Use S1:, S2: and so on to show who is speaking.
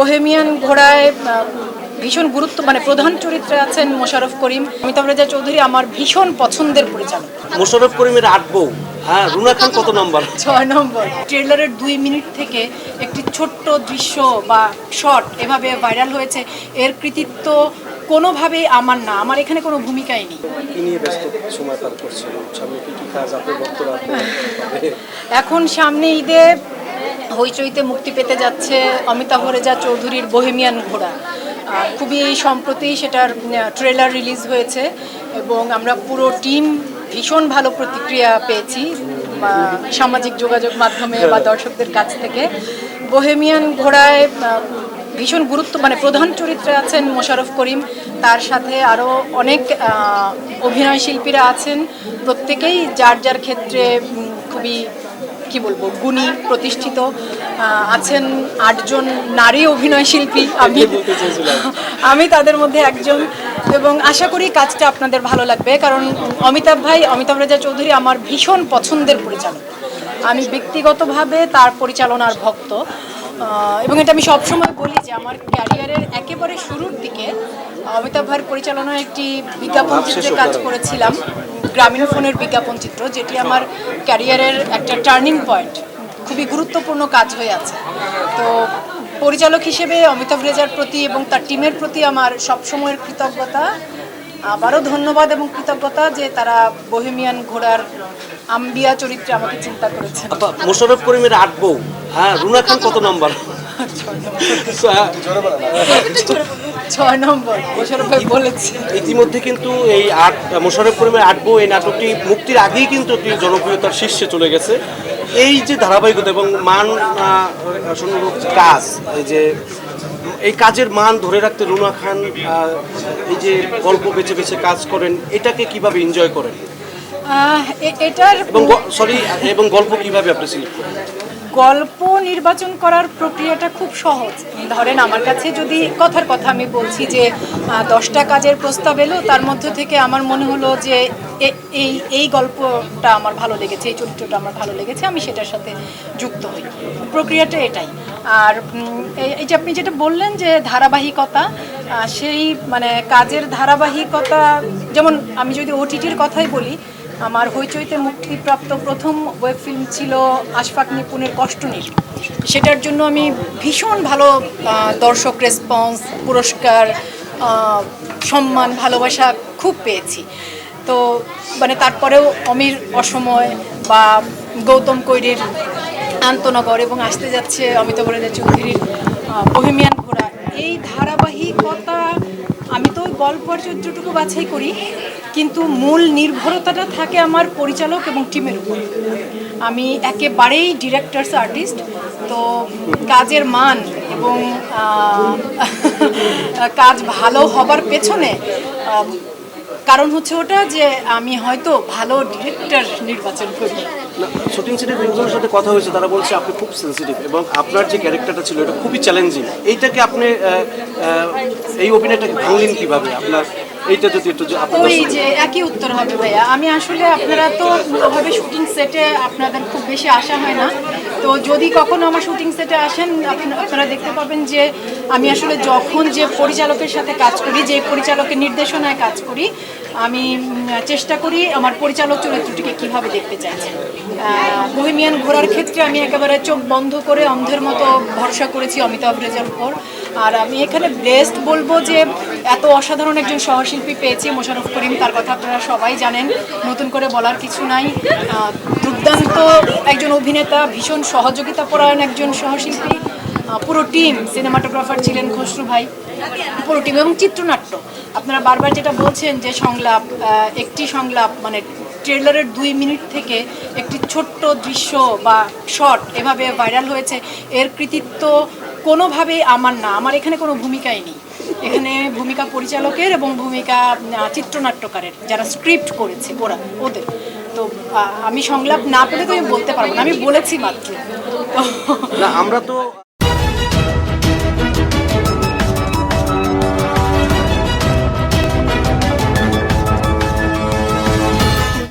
S1: Bohemian ঘোড়ায় ভীষণ গুরুত্ব মানে প্রধান চরিত্রে আছেন মোশারফ করিম অমিতাভ রেজা চৌধুরী আমার ভীষণ পছন্দের পরিচালক।
S2: মোশারফ করিমের আট বউ। হ্যাঁ রুনা খান কত নাম্বার?
S1: ছয় নম্বর। ট্রেলারের দুই মিনিট থেকে একটি ছোট্ট দৃশ্য বা শট এভাবে ভাইরাল হয়েছে। এর কৃতিত্ব কোনোভাবেই আমার না। আমার এখানে কোনো ভূমিকাই নেই।
S3: কি নিয়ে ব্যস্ত সময় পার করছেন? সামনে কি কি কাজ আপনার বক্তব্য আপনার
S1: এখন সামনে ঈদে হইচইতে মুক্তি পেতে যাচ্ছে অমিতাভ রেজা চৌধুরীর বোহেমিয়ান ঘোড়া। খুবই সম্প্রতি সেটার ট্রেলার রিলিজ হয়েছে এবং আমরা পুরো টিম ভীষণ ভালো প্রতিক্রিয়া পেয়েছি সামাজিক যোগাযোগ মাধ্যমে বা দর্শকদের কাছ থেকে। বোহেমিয়ান ঘোড়ায় ভীষণ গুরুত্ব মানে প্রধান চরিত্রে আছেন মোশারফ করিম। তার সাথে আরও অনেক অভিনয় শিল্পীরা আছেন। প্রত্যেকেই যার যার ক্ষেত্রে খুবই কি বলব গুণী প্রতিষ্ঠিত আছেন আটজন নারী অভিনয় শিল্পী আমি। আমি তাদের মধ্যে একজন এবং আশা করি কাজটা আপনাদের ভালো লাগবে কারণ অমিতাভ ভাই অমিতাভ রেজা চৌধুরী আমার ভীষণ পছন্দের পরিচালক। আমি ব্যক্তিগতভাবে তার পরিচালনার ভক্ত এবং এটা আমি সবসময় বলি যে আমার ক্যারিয়ারের একেবারে শুরুর দিকে অমিতাভ ভাইয়ের পরিচালনায় একটি বিজ্ঞাপন চিত্রে কাজ করেছিলাম। গ্রামীণ ফোনের বিজ্ঞাপন চিত্র যেটি আমার ক্যারিয়ারের একটা টার্নিং পয়েন্ট খুবই গুরুত্বপূর্ণ কাজ হয়ে আছে। তো পরিচালক হিসেবে অমিতাভ রেজার প্রতি এবং তার টিমের প্রতি আমার সবসময়ের কৃতজ্ঞতা। আবারও ধন্যবাদ এবং কৃতজ্ঞতা যে তারা বহেমিয়ান ঘোড়ার আম্বিয়া চরিত্রে আমাকে চিন্তা করেছে
S2: আপা মোশাররফ করিমের আট বউ। হ্যাঁ রুনা খান কত নাম্বার?
S1: ছয় নম্বর মোশারফ ভাই বলেছে।
S2: ইতিমধ্যে কিন্তু এই আট মোশাররফ করিমের আট বউ এই নাটকটি মুক্তির আগেই কিন্তু জনপ্রিয়তার শীর্ষে চলে গেছে। এই যে ধারাবাহিকতা এবং মান কাজ এই যে এই কাজের মান ধরে রাখতে রুনা খান এই যে গল্প বেছে বেছে কাজ করেন এটাকে কীভাবে এনজয় করেন?
S1: এটার
S2: এবং সরি এবং গল্প কীভাবে আপনি সিলেক্ট করেন?
S1: গল্প নির্বাচন করার প্রক্রিয়াটা খুব সহজ। ধরেন আমার কাছে যদি কথার কথা আমি বলছি যে দশটা কাজের প্রস্তাব এলো, তার মধ্যে থেকে আমার মনে হলো যে এই এই গল্পটা আমার ভালো লেগেছে, এই চরিত্রটা আমার ভালো লেগেছে, আমি সেটার সাথে যুক্ত হই। প্রক্রিয়াটা এটাই। আর এই যে আপনি যেটা বললেন যে, ধারাবাহিকতা সেই মানে কাজের ধারাবাহিকতা, যেমন আমি যদি ওটিটির কথাই বলি আমার হইচইতে মুক্তিপ্রাপ্ত প্রথম ওয়েব ফিল্ম ছিল আশফাক নিপুণের কষ্টনীর সেটার জন্য আমি ভীষণ ভালো দর্শক রেসপন্স পুরস্কার সম্মান, ভালোবাসা খুব পেয়েছি। তো মানে তারপরেও অমির অসময় বা গৌতম কৈরির আন্তনগর এবং আসতে যাচ্ছে অমিতাভ চৌধুরীর বহেমিয়ান ঘোড়া। এই ধারাবাহিকতা আমি তো ওই গল্প চরিত্রটুকু বাছাই করি, কিন্তু মূল নির্ভরতাটা থাকে আমার পরিচালক এবং টিমের উপর। আমি একেবারেই ডিরেক্টরস আর্টিস্ট তো কাজের মান এবং কাজ ভালো হবার পেছনে কারণ হচ্ছে ওটা যে আমি হয়তো ভালো ডিরেক্টর নির্বাচন করি।
S2: শুটিং সেটের একজনের সাথে কথা হয়েছে তারা বলছে আপনি খুব সেন্সিটিভ এবং আপনার যে ক্যারেক্টারটা ছিল এটা খুবই চ্যালেঞ্জিং এইটাকে আপনি এই অভিনয়টাকে ভাঙলেন কীভাবে? আপনার এইটা যদি একটু
S1: ওই যে একই উত্তর হবে ভাইয়া। আমি আসলে আপনারা তো ওভাবে শুটিং সেটে আপনাদের খুব বেশি আসা হয় না। তো যদি কখনো আমার শুটিং সেটে আসেন আপনা- আপনারা দেখতে পাবেন যে আমি আসলে যখন যে পরিচালকের সাথে কাজ করি যে পরিচালকের নির্দেশনায় কাজ করি আমি চেষ্টা করি আমার পরিচালক চরিত্রটিকে কীভাবে দেখতে চাইছেন বহিমিয়ান ঘোরার ক্ষেত্রে আমি একেবারে চোখ বন্ধ করে অন্ধের মতো ভরসা করেছি অমিতাভ রেজার উপর। আর আমি এখানে ব্লেসড বলব যে, এত অসাধারণ একজন সহশিল্পী পেয়েছি, মোশাররফ করিম, তার কথা আপনারা সবাই জানেন। নতুন করে বলার কিছু নাই। দুর্দান্ত একজন অভিনেতা, ভীষণ সহযোগিতা পরায়ণ একজন সহশিল্পী। পুরো টিম সিনেমাটোগ্রাফার ছিলেন খসরু ভাই। পুরো টিম এবং চিত্রনাট্য। আপনারা বারবার যেটা বলছেন যে সংলাপ একটি সংলাপ মানে ট্রেলারের দুই মিনিট থেকে একটি ছোট্ট দৃশ্য বা শট এভাবে ভাইরাল হয়েছে, এর কৃতিত্ব কোনোভাবেই আমার না। আমার এখানে কোনো ভূমিকাই নেই। এখানে ভূমিকা পরিচালকের এবং ভূমিকা চিত্রনাট্যকারের, যারা স্ক্রিপ্ট করেছে ওরা, ওদের। তো আমি সংলাপ না পেলে তো আমি বলতে পারব না। আমি বলেছি মাত্র।
S2: আমরা তো